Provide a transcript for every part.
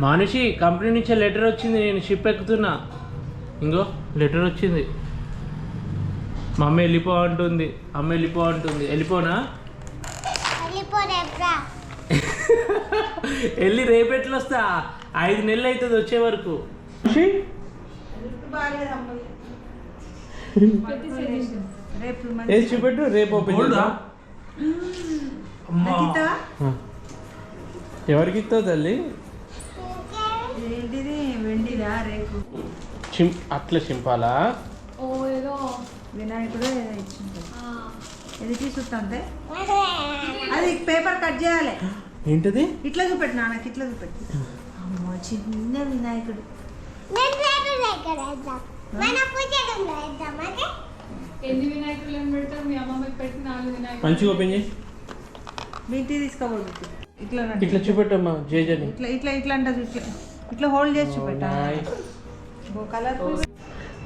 మనిషి కంపెనీ నుంచి లెటర్ వచ్చింది నేను షిప్ ఎక్కుతున్నా. ఇంకో లెటర్ వచ్చింది. మా అమ్మ వెళ్ళిపో అంటుంది. అమ్మ వెళ్ళిపో అంటుంది. వెళ్ళిపోనా? వెళ్ళి రేపెట్లు వస్తా? ఐదు నెలలు అవుతుంది వచ్చే వరకు. చూపెట్టు రేపు ఓపెన్. ఎవరికి ఇస్తావు తల్లి? ఏంటిది? వెండిదా? రేపు చిం అట్లా చింపాలా? ఓ ఏదో. వినాయకుడు ఏదో ఇచ్చింది ఆ, ఇది తీసుకుంటే అది పేపర్ కట్ చేయాలి. ఏంటది? ఇట్లా చూపెట్టు నాన్నకి ఇట్లా చూపెట్టు. అమ్మో చిన్న వినాయకుడు. ఎన్ని వినాయకులు మీ అమ్మమ్మకి పెట్టి నాలుగు వినాయకులు. మంచిగా ఓపెన్ తీసుకోబోదు ఇట్లా. ఇట్లా చూపెట్టమ్మా జేజని. ఇట్లా ఇట్లా ఇట్లా అంటది ఇట్లా. ఇట్లా హోల్డ్ చేసి చూపెట్టా. కలర్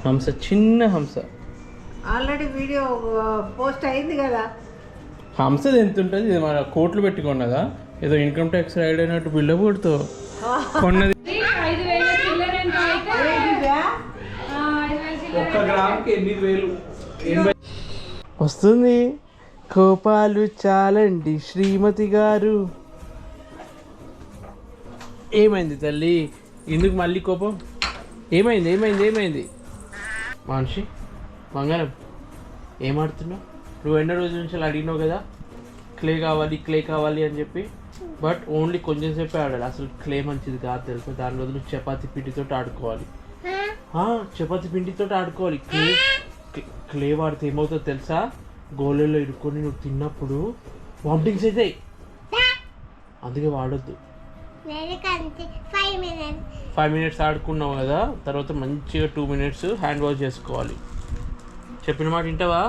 హంస చిన్న హంస. ఆల్రెడీ వీడియో పోస్ట్ అయింది కదా. హంసది ఎంత ఉంటుంది? ఇది మన కోట్లు పెట్టుకున్నదా ఏదో ఇన్కమ్ ట్యాక్స్ రైడ్ అయినట్టు బిల్ల కొడుతావు కొన్నది. వస్తుంది. కోపాలు చాలండి శ్రీమతి గారు. ఏమైంది తల్లి? ఎందుకు మళ్ళీ కోపం? ఏమైంది ఏమైంది ఏమైంది? మనిషి బంగారం ఏమాడుతున్నావు నువ్వు ఎన్నో రోజుల నుంచి అలా అడిగినావు కదా? క్లే కావాలి క్లే కావాలి అని చెప్పి. బట్ ఓన్లీ కొంచెం సేపే ఆడాలి. అసలు క్లే మంచిది కాదు తెలుసు? దాని రోజులు చపాతి పిండితో ఆడుకోవాలి. చపాతి పిండితో ఆడుకోవాలి. క్లే క్లే- వాడితే ఏమవుతుందో తెలుసా? గోళెల్లో ఇరుక్కొని నువ్వు తిన్నప్పుడు వామిటింగ్స్ అవుతాయి అందుకే వాడొద్దు. ఫైవ్ మినిట్స్ ఆడుకున్నావు కదా తర్వాత మంచిగా టూ మినిట్స్ హ్యాండ్ వాష్ చేసుకోవాలి. చెప్పిన మాట వింటావా?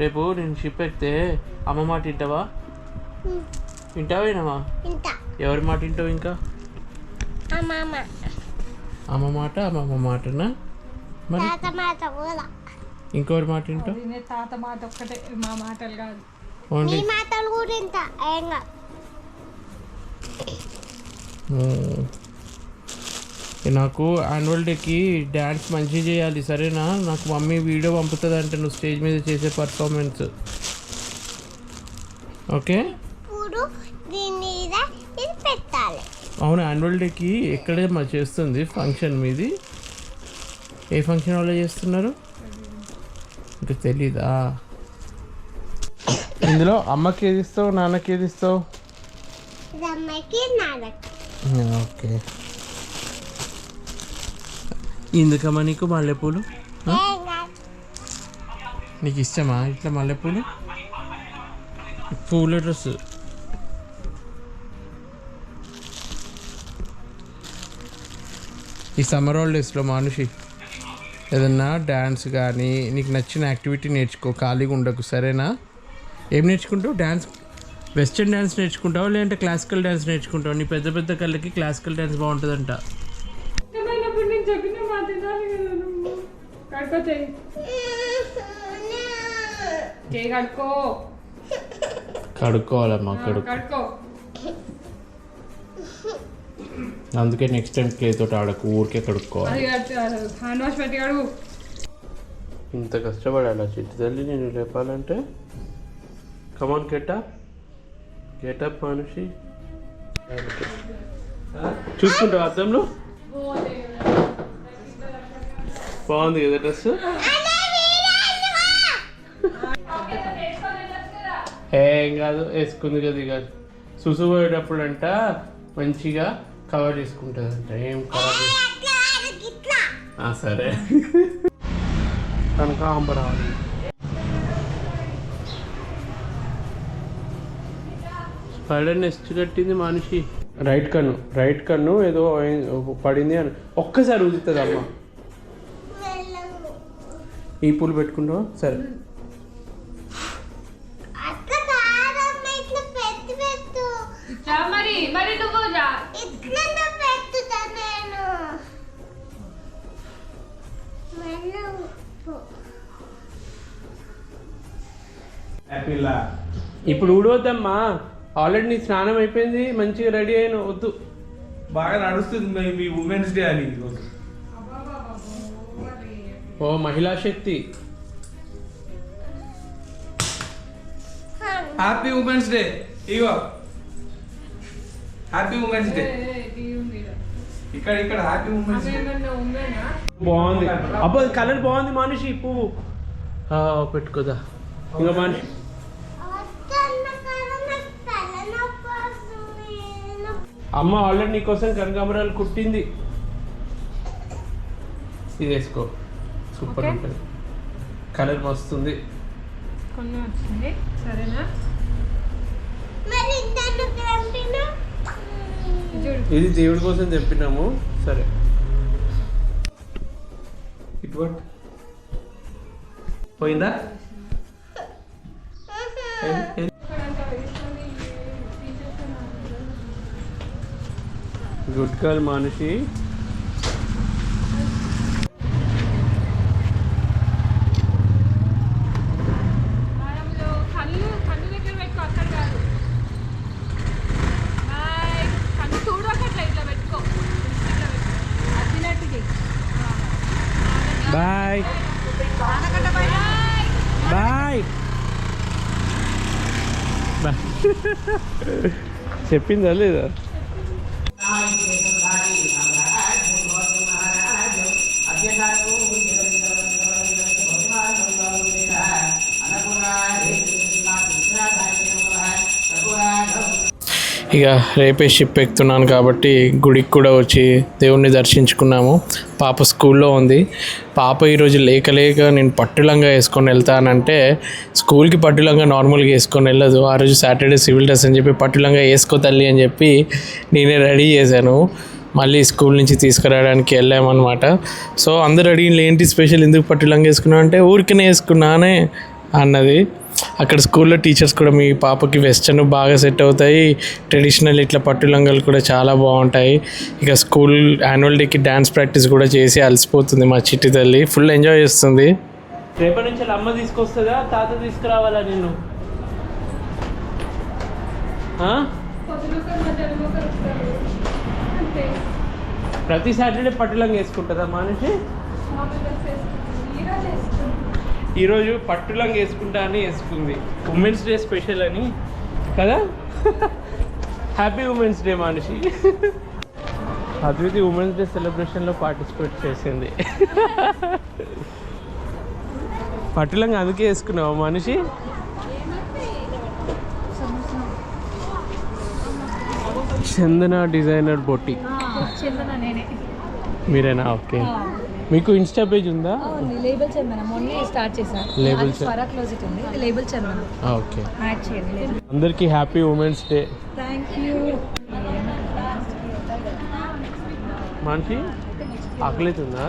రేపు నేను షిప్ ఎక్కితే అమ్మ మాట వింటావా? వింటావా వినవా? ఎవరి మాట వింటావు ఇంకా? అమ్మ మాట అమ్మమ్మ మాటనా? మరి? తాత మాట వింటావు? తాత మాట ఒక్కటే మా మాటలు కాదు. మాటలు కూడా. నాకు యాన్యువల్ డేకి డ్యాన్స్ మంచిగా చేయాలి సరేనా? నాకు మమ్మీ వీడియో పంపుతుంది అంటే నువ్వు స్టేజ్ మీద చేసే పర్ఫార్మెన్స్ ఓకే? అవును యాన్యువల్ డేకి ఎక్కడే మా చేస్తుంది ఫంక్షన్ మీది? ఏ ఫంక్షన్ వాళ్ళు చేస్తున్నారు? ఇంకా తెలీదా? ఇందులో అమ్మకి ఏది ఇస్తావు నాన్నకి ఏది ఇస్తావు? ఓకే ఎందుకమ్మా నీకు మల్లెపూలు? నీకు ఇష్టమా ఇట్లా మల్లెపూలు? పూల డ్రెస్. ఈ సమ్మర్ హాలిడేస్లో మనిషి ఏదన్నా డ్యాన్స్ కానీ నీకు నచ్చిన యాక్టివిటీ నేర్చుకో ఖాళీగా ఉండకు సరేనా? ఏం నేర్చుకుంటావు? డ్యాన్స్ వెస్ట్రన్ డ్యాన్స్ నేర్చుకుంటావా లేదంటే క్లాసికల్ డ్యాన్స్ నేర్చుకుంటావు? నీ పెద్ద పెద్ద కళ్ళకి క్లాసికల్ డ్యాన్స్ బాగుంటుందంట. కడుక్కోవాలమ్మా కడుక్కో. కడుకో. అందుకే నెక్స్ట్ టైం క్లే తోటి ఆడకు ఊరికే కడుక్కోవాలి. అది హ్యాండ్ వాష్ పెట్టి కడుగు. ఇంత కష్టపడాలా చిట్టి తల్లి నేను లేపాలంటే? కమాన్ గెటప్ గెటప్ మనిషి. చూసుకుంటావు అద్దంలో? బాగుంది కదా డ్రెస్? ఏం కాదు వేసుకుంది కదా ఇక. సుసు పోయేటప్పుడు అంట మంచిగా కవర్ చేసుకుంటుంది అంట ఏం కవర్ చేసు అట్లా ఆడకి స్పైడర్ నెస్ట్ కట్టింది మనిషి. రైట్ కన్ను రైట్ కన్ను ఏదో పడింది అని. ఒక్కసారి ఊదుతుంది అమ్మ ఈ పూలు పెట్టుకుంటావా? సరే. ఇప్పుడు ఊడవద్దమ్మా ఆల్రెడీ నీ స్నానం అయిపోయింది మంచిగా రెడీ అయిన వద్దు. బాగా నడుస్తుంది మీ- ఉమెన్స్ డే అని ఈరోజు ఓ మహిళా శక్తి. హ్యాపీ ఉమెన్స్ డే ఇగో. హ్యాపీ ఉమెన్స్ డే ఇక్కడ ఇక్కడ హ్యాపీ ఉమెన్స్ డే బాగుంది. అబ్బో కలర్ బాగుంది మనిషి పువ్వు. పెట్టుకోదా. ఇంకా మనిషి వస్తున్న కదా నాకు తలనొప్పి వస్తుంది. అమ్మ ఆల్రెడీ నీకోసం కనకాంబరాలు కుట్టింది. ఇది వేసుకో. సూపర్. ఉంటుంది. కలర్ కొన్ని వచ్చింది. సరేనా? ఇది దేవుడి కోసం తెప్పినాము. సరే. ఇట్ వాట్ పోయిందా? గుడ్ గర్ల్ మనిషి బాయ్. బాయ్. చెప్పిందా లేదా? महाराज अद्य ఇక రేపే షిప్ ఎక్కుతున్నాను కాబట్టి గుడికి కూడా వచ్చి దేవుణ్ణి దర్శించుకున్నాము. పాప స్కూల్లో ఉంది. పాప ఈరోజు లేక లేక నేను పట్టులంగా వేసుకొని వెళ్తానంటే స్కూల్కి పట్టులంగా నార్మల్గా వేసుకొని వెళ్ళదు. ఆ రోజు సాటర్డే సివిల్ డ్రెస్ అని చెప్పి పట్టులంగా వేసుకో తల్లి అని చెప్పి నేనే రెడీ చేశాను. మళ్ళీ స్కూల్ నుంచి తీసుకురావడానికి వెళ్ళామన్నమాట. సో అందరు అడిగిన ఏంటి స్పెషల్ ఎందుకు పట్టులంగా వేసుకున్నావు? అంటే ఊరికనే వేసుకున్నానే అన్నది. అక్కడ స్కూల్లో టీచర్స్ కూడా మీ పాపకి వెస్టర్న్ బాగా సెట్ అవుతాయి. ట్రెడిషనల్ ఇట్లా పట్టు లంగాలు కూడా చాలా బాగుంటాయి. ఇక స్కూల్ యాన్యువల్ డేకి డ్యాన్స్ ప్రాక్టీస్ కూడా చేసి అలసిపోతుంది మా చిట్టి తల్లి. ఫుల్ ఎంజాయ్ చేస్తుంది. రేపటి నుంచి అమ్మ తీసుకొస్తుందా? తాత తీసుకురావాలా నేను ప్రతి సాటర్డే పట్టులంగా వేసుకుంటుందా మనిషి మామూలు డ్రెస్ వేసుకుంటాం ఈరోజు వేసుకుంటాం ఈరోజు పట్టులంగా వేసుకుంటా అని వేసుకుంది. ఉమెన్స్ డే స్పెషల్ అని. కదా? హ్యాపీ ఉమెన్స్ డే మనిషి. అద్వితి ఉమెన్స్ డే సెలబ్రేషన్లో పార్టిసిపేట్ చేసింది. పట్టులంగా అందుకే వేసుకున్నావు మనిషి? చందన డిజైనర్ బొట్టి. మీరేనా? ఓకే. మీకు ఇన్స్టా పేజ్ ఉందా? లేబుల్ చందన మొన్నే స్టార్ట్ చేశాను చందన. ఫరా క్లోజిట్ ఉంది. ఇది లేబుల్ చందన ఓకే. యాడ్ చేయండి లేబుల్ అందరికీ happy women's day thank you మనిషి ఆకలితుందా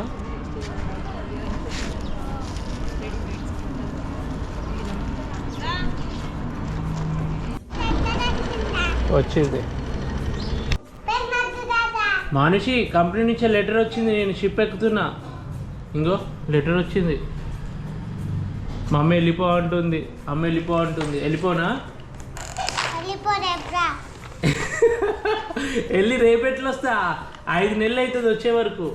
వచ్చింది. మనిషి కంపెనీ నుంచి లెటర్ వచ్చింది నేను షిప్ ఎక్కుతున్నా. ఇంకో లెటర్ వచ్చింది. మా అమ్మ వెళ్ళిపో అంటుంది. అమ్మ వెళ్ళిపో అంటుంది. వెళ్ళిపోనా? వెళ్ళి రేపెట్లు వస్తా ఐదు నెలలు అవుతుంది వచ్చే వరకు.